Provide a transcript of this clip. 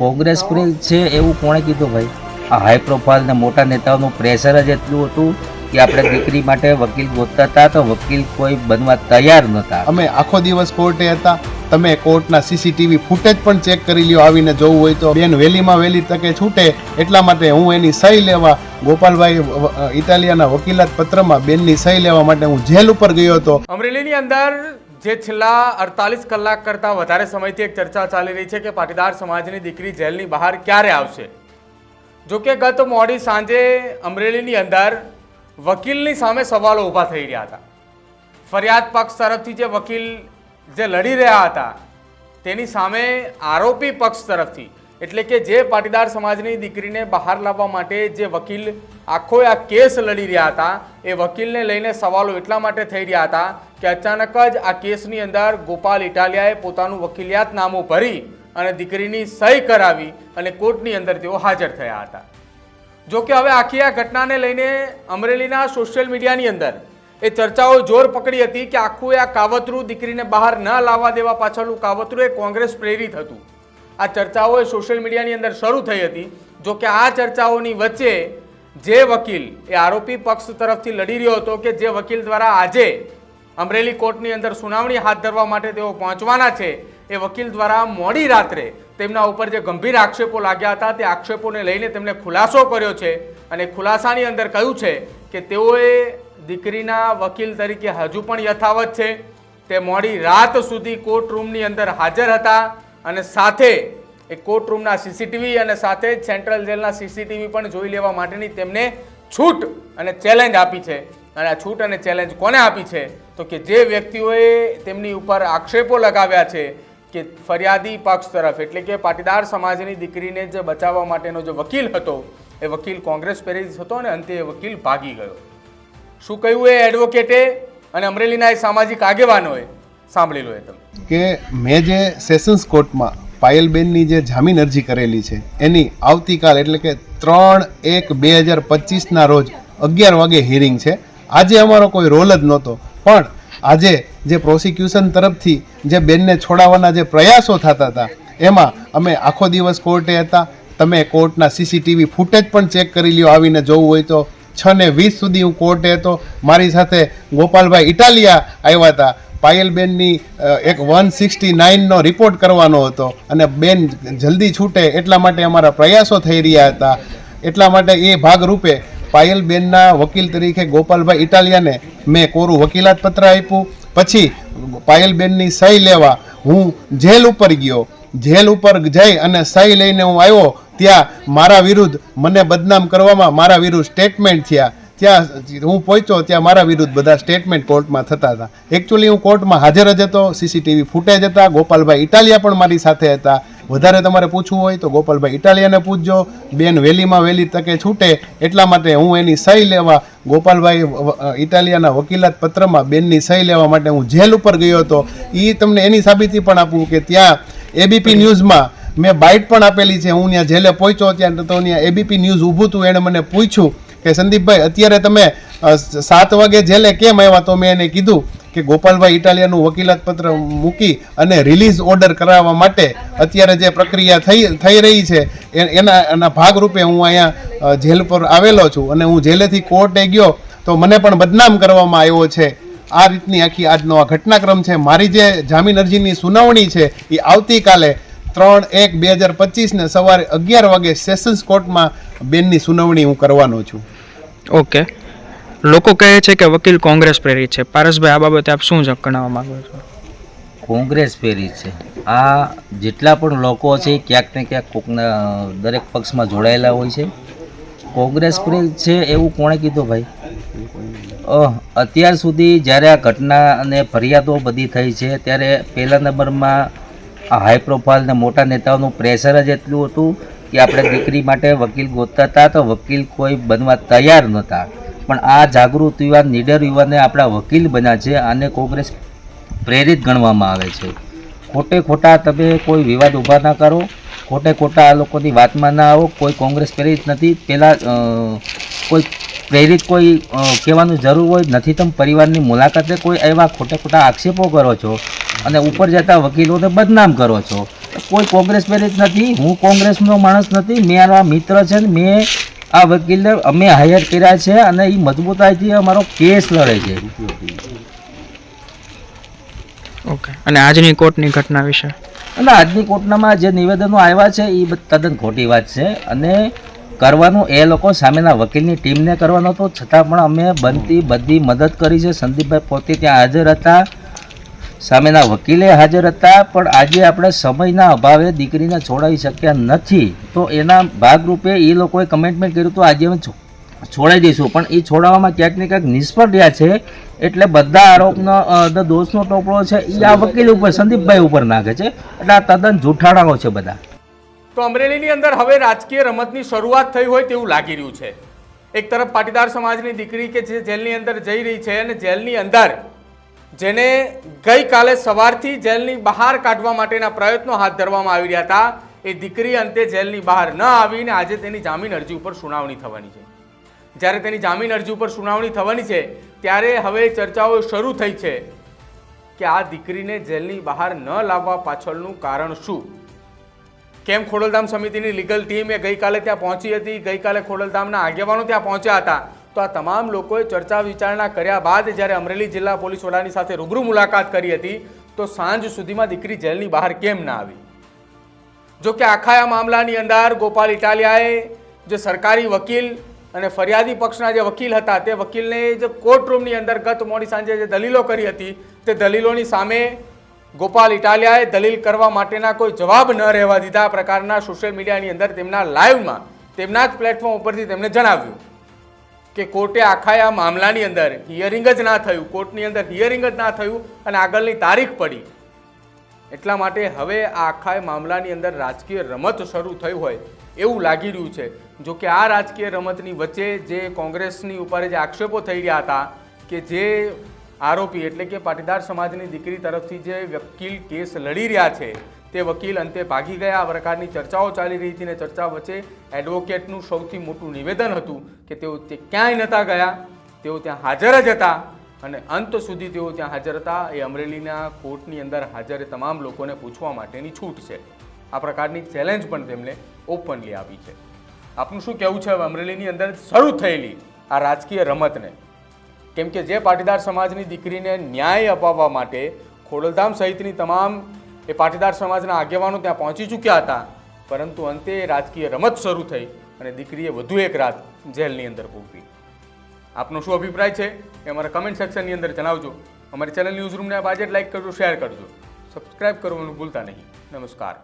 Congress prince છે એવું કોણે કીધું ભાઈ? આ હાઈ પ્રોફાઇલ ને મોટા નેતાઓનું પ્રેશર જ એટલું હતું કે આપણે દીકરી માટે વકીલ ગોતતા હતા તો વકીલ કોઈ બનવા તૈયાર નહોતા. અમે આખો દિવસ કોર્ટે હતા. તમે કોર્ટના સીસીટીવી ફૂટેજ પણ ચેક કરી લ્યો આવીને જોવું હોય તો. બેન વહેલીમાં વહેલી તકે છૂટે. એટલા માટે હું એની સહી લેવા ગોપાલભાઈ ઇટાલિયાના વકીલાત પત્રમાં બેનની સહી લેવા માટે હું જેલ ઉપર ગયો હતો. અમરેલીની અંદર જે છેલ્લા અડતાલીસ કલાક કરતાં વધારે સમયથી એક ચર્ચા ચાલી રહી છે કે પાટીદાર સમાજની દીકરી જેલની બહાર ક્યારે આવશે? જો કે ગત મોડી સાંજે અમરેલીની અંદર વકીલની સામે સવાલો ઊભા થઈ રહ્યા હતા. ફરિયાદ પક્ષ તરફથી જે વકીલ જે લડી રહ્યા હતા, તેની સામે આરોપી પક્ષ તરફથી એટલે કે જે પાટીદાર સમાજની દીકરીને બહાર લાવવા માટે જે વકીલ આખો આ કેસ લડી રહ્યા હતા, એ વકીલને લઈને સવાલો એટલા માટે થઈ રહ્યા હતા કે અચાનક જ આ કેસની અંદર ગોપાલ ઇટાલિયાએ પોતાનું વકીલિયાત નામું ભરી અને દીકરીની સહી કરાવી અને કોર્ટની અંદર તેઓ હાજર થયા હતા. જો કે હવે આખી આ ઘટનાને લઈને અમરેલીના સોશિયલ મીડિયાની અંદર એ ચર્ચાઓ જોર પકડી હતી કે આખું આ કાવતરું દીકરીને બહાર ન લાવવા દેવા પાછળનું કાવતરું એ કોંગ્રેસ પ્રેરિત હતું. આ ચર્ચાઓ સોશિયલ મીડિયાની અંદર શરૂ થઈ હતી. જો કે આ ચર્ચાઓની વચ્ચે જે વકીલ એ આરોપી પક્ષ તરફથી લડી રહ્યો હતો કે જે વકીલ દ્વારા આજે અમરેલી કોર્ટની અંદર સુનાવણી હાથ ધરવા માટે તેઓ પહોંચવાના છે, એ વકીલ દ્વારા મોડી રાત્રે તેમના ઉપર જે ગંભીર આક્ષેપો લાગ્યા હતા, તે આક્ષેપોને લઈને તેમણે ખુલાસો કર્યો છે અને ખુલાસાની અંદર કહ્યું છે કે તેઓએ દીકરીના વકીલ તરીકે હજુ પણ યથાવત છે. તે મોડી રાત સુધી કોર્ટ રૂમની અંદર હાજર હતા. અને સાથે એ કોર્ટ રૂમના સીસીટીવી અને સાથે જ સેન્ટ્રલ જેલના સીસીટીવી પણ જોઈ લેવા માટેની તેમને છૂટ અને ચેલેન્જ આપી છે. અને આ છૂટ અને ચેલેન્જ કોને આપી છે? તો કે જે વ્યક્તિઓએ તેમની ઉપર આક્ષેપો લગાવ્યા છે કે ફરિયાદી પક્ષ તરફ, એટલે કે પાટીદાર સમાજની દીકરીને જે બચાવવા માટેનો જે વકીલ હતો, એ વકીલ કોંગ્રેસ પ્રેરિત હતો અને અંતે એ વકીલ ભાગી ગયો. શું કહ્યું એ એડવોકેટે અને અમરેલીના એ સામાજિક આગેવાનોએ? સાંભળી લો તમે કે મેં જે સેશન્સ કોર્ટમાં પાયલબેનની જે જામીન અરજી કરેલી છે, એની આવતીકાલ એટલે કે ત્રણ એક બે હજાર પચીસના રોજ અગિયાર વાગે હિયરિંગ છે. આજે અમારો કોઈ રોલ જ નહોતો, પણ આજે જે પ્રોસિક્યુશન તરફથી જે બેનને છોડાવવાના જે પ્રયાસો થતા હતા, એમાં અમે આખો દિવસ કોર્ટે હતા. તમે કોર્ટના સીસીટીવી ફૂટેજ પણ ચેક કરી લ્યો, આવીને જોવું હોય તો. છ ને વીસ સુધી હું કોર્ટે હતો. મારી સાથે ગોપાલભાઈ ઇટાલિયા આવ્યા હતા. પાયલબેનની એક વન સિક્સટી નાઇનનો રિપોર્ટ કરવાનો હતો અને બેન જલ્દી છૂટે એટલા માટે અમારા પ્રયાસો થઈ રહ્યા હતા. એટલા માટે એ ભાગરૂપે પાયલબેનના વકીલ તરીકે ગોપાલભાઈ ઇટાલિયાને મેં કોરું વકીલાત પત્ર આપ્યું. પછી પાયલબેનની સહી લેવા હું જેલ ઉપર ગયો. જેલ ઉપર જઈ અને સહી લઈને હું આવ્યો. ત્યાં મારા વિરુદ્ધ મને બદનામ કરવામાં મારા વિરુદ્ધ સ્ટેટમેન્ટ થયા. ત્યાં હું પહોંચ્યો ત્યાં મારા વિરુદ્ધ બધા સ્ટેટમેન્ટ કોર્ટમાં થતા હતા. એકચ્યુઅલી હું કોર્ટમાં હાજર જ હતો સીસીટીવી ફૂટેજ હતા, ગોપાલભાઈ ઇટાલિયા પણ મારી સાથે હતા. વધારે તમારે પૂછવું હોય તો ગોપાલભાઈ ઇટાલિયાને પૂછજો. બેન વહેલીમાં વહેલી તકે છૂટે, એટલા માટે હું એની સહી લેવા ગોપાલભાઈ ઇટાલિયાના વકીલાત પત્રમાં બેનની સહી લેવા માટે હું જેલ ઉપર ગયો હતો. એ તમને એની સાબિતી પણ આપું કે ત્યાં એબીપી ન્યૂઝમાં મેં બાઇટ પણ આપેલી છે. હું ત્યાં જેલે પહોંચ્યો ત્યાં તો ત્યાં એબીપી ન્યૂઝ ઊભું હતું એણે મને પૂછ્યું. કે સંદીપભાઈ, અત્યારે તમે સાત વાગે જેલે કેમ આવ્યા તો મેં એને કીધું કે ગોપાલભાઈ ઇટાલિયાનું વકીલાત પત્ર મૂકી અને રિલીઝ ઓર્ડર કરાવવા માટે અત્યારે જે પ્રક્રિયા થઈ થઈ રહી છે એના એના ભાગરૂપે હું અહીંયા જેલ પર આવેલો છું અને હું જેલેથી કોર્ટે ગયો તો મને પણ બદનામ કરવામાં આવ્યો છે. આ રીતની આખી આજનો આ ઘટનાક્રમ છે. મારી જે જામીન અરજીની સુનાવણી છે, એ આવતીકાલે ત્રણ એક બે હજાર પચીસને સવારે અગિયાર વાગે સેશન્સ કોર્ટમાં બેનની સુનાવણી હું કરવાનો છું. ઓકે. લોકો કહે છે કે વકીલ કોંગ્રેસ પ્રેરિત છે. પારસભાઈ, આ બાબતે આપ શું જણાવવા માંગો છો? કોંગ્રેસ પ્રેરિત છે. આ જેટલા પણ લોકો છે, ક્યાંક ને ક્યાંક કોકના દરેક પક્ષમાં જોડાયેલા હોય છે. કોંગ્રેસ પ્રેરિત છે એવું કોણે કીધું ભાઈ? અત્યાર સુધી જ્યારે આ ઘટના અને ફરિયાદો બધી થઈ છે, ત્યારે પહેલા નંબરમાં આ હાઈ પ્રોફાઇલ ને મોટા નેતાઓનું પ્રેશર જ એટલું હતું કે આપણે દીકરી માટે વકીલ ગોતતા હતા તો વકીલ કોઈ બનવા તૈયાર નહોતા. પણ આ જાગૃત યુવાન, નીડર યુવાને આપણા વકીલ બન્યા છે, આને કોંગ્રેસ પ્રેરિત ગણવામાં આવે છે. ખોટે ખોટા તમે કોઈ વિવાદ ઊભા ના કરો, ખોટે ખોટા આ લોકોની વાતમાં ના આવો, કોઈ કોંગ્રેસ પ્રેરિત નથી. પહેલાં કોઈ પ્રેરિત કોઈ કહેવાનું જરૂર હોય, નથી તમે પરિવારની મુલાકાતે કોઈ એવા ખોટા ખોટા આક્ષેપો કરો છો અને ઉપર જતા વકીલોને બદનામ કરો છો. કોઈ કોંગ્રેસ પ્રેરિત નથી હું કોંગ્રેસનો માણસ નથી મારા મિત્ર છે ને મેં આ વકીલને અમે હાયર કર્યા છે અને એ મજબૂતાઈથી અમારો કેસ લડે છે. ઓકે. અને આજની કોર્ટની ઘટના વિશે? અને આજની કોર્ટનામાં જે નિવેદનો આવ્યા છે એ તદ્દન ખોટી વાત છે. અને કરવાનું એ લોકો સામેના વકીલની ટીમને કરવાનો હતો. છતાં પણ અમે બનતી બધી મદદ કરી છે. સંદીપભાઈ પોતે ત્યાં હાજર હતા. સામેના વકીલે હાજર હતા, પણ આજે આપણે સમયના અભાવે દીકરીને છોડાવી શક્યા નથી. તો એના ભાગરૂપે એ લોકોએ કમેન્ટમેન્ટ કર્યું તો આજે અમે છોડાવી દઈશું. પણ એ છોડાવવામાં ક્યાંક ને ક્યાંક નિષ્ફળ રહ્યા છે, એટલે બધા આરોપનો દોષનો ટોપળો છે એ આ વકીલ ઉપર, સંદીપભાઈ ઉપર નાખે છે. એટલે આ તદ્દન જૂઠાણાઓ છે બધા. તો અમરેલીની અંદર હવે રાજકીય રમતની શરૂઆત થઈ હોય તેવું લાગી રહ્યું છે. એક તરફ પાટીદાર સમાજની દીકરી કે જે જેલની અંદર જઈ રહી છે અને જેલની અંદર જેને ગઈકાલે સવારથી જેલની બહાર કાઢવા માટેના પ્રયત્નો હાથ ધરવામાં આવી રહ્યા હતા. એ દીકરી અંતે જેલની બહાર ન આવીને આજે તેની જામીન અરજી ઉપર સુનાવણી થવાની છે. જ્યારે તેની જામીન અરજી ઉપર સુનાવણી થવાની છે, ત્યારે હવે ચર્ચાઓ શરૂ થઈ છે કે આ દીકરીને જેલની બહાર ન લાવવા પાછળનું કારણ શું? કેમ ખોડલધામ સમિતિની લીગલ ટીમ એ ગઈકાલે ત્યાં પહોંચી હતી? ગઈકાલે ખોડલધામના આગેવાનો ત્યાં પહોંચ્યા હતા. તો આ તમામ લોકોએ ચર્ચા વિચારણા કર્યા બાદ જ્યારે અમરેલી જિલ્લા પોલીસ વડાની સાથે રૂબરૂ મુલાકાત કરી હતી, તો સાંજ સુધીમાં દીકરી જેલની બહાર કેમ ના આવી? જો કે આખા આ મામલાની અંદર ગોપાલ ઇટાલિયાએ જે સરકારી વકીલ અને ફરિયાદી પક્ષના જે વકીલ હતા, તે વકીલને જે કોર્ટરૂમની અંદર ગત મોડી સાંજે જે દલીલો કરી હતી, તે દલીલોની સામે ગોપાલ ઇટાલિયાએ દલીલ કરવા માટેના કોઈ જવાબ ન રહેવા દીધા. પ્રકારના સોશિયલ મીડિયાની અંદર તેમના લાઈવમાં તેમના જ પ્લેટફોર્મ ઉપરથી તેમણે જણાવ્યું. કે કોર્ટે આખા આ મામલાની અંદર હિયરિંગ જ ના થયું, કોર્ટની અંદર હિયરિંગ જ ના થયું અને આગળની તારીખ પડી. એટલા માટે હવે આ આખા મામલાની અંદર રાજકીય રમત શરૂ થઈ હોય એવું લાગી રહ્યું છે. જો કે આ રાજકીય રમતની વચ્ચે જે કોંગ્રેસની ઉપર જે આક્ષેપો થઈ રહ્યા હતા કે જે આરોપી એટલે કે પાટીદાર સમાજની દીકરી તરફથી જે વકીલ કેસ લડી રહ્યા છે તે વકીલ અંતે ભાગી ગયા. આ પ્રકારની ચર્ચાઓ ચાલી રહી હતી ને ચર્ચા વચ્ચે એડવોકેટનું સૌથી મોટું નિવેદન હતું કે તેઓ તે ક્યાંય નહોતા ગયા. તેઓ ત્યાં હાજર જ હતા અને અંત સુધી તેઓ ત્યાં હાજર હતા. એ અમરેલીના કોર્ટની અંદર હાજર તમામ લોકોને પૂછવા માટેની છૂટ છે. આ પ્રકારની ચેલેન્જ પણ તેમણે ઓપનલી આપી છે. આપનું શું કહેવું છે? અમરેલીની અંદર શરૂ થયેલી આ રાજકીય રમતને. કેમ કે જે પાટીદાર સમાજની દીકરીને ન્યાય અપાવવા માટે ખોડલધામ સહિતની તમામ એ પાટીદાર સમાજના આગેવાનો ત્યાં પહોંચી ચૂક્યા હતા. પરંતુ અંતે રાજકીય રમત શરૂ થઈ અને દીકરીએ વધુ એક રાત જેલની અંદર ભોગવી. આપનો શું અભિપ્રાય છે એ અમારા કમેન્ટ સેક્શનની અંદર જણાવજો. અમારી ચેનલ ન્યૂઝ રૂમને આજે લાઈક કરજો શેર કરજો. સબસ્ક્રાઇબ કરવાનું ભૂલતા નહીં. નમસ્કાર.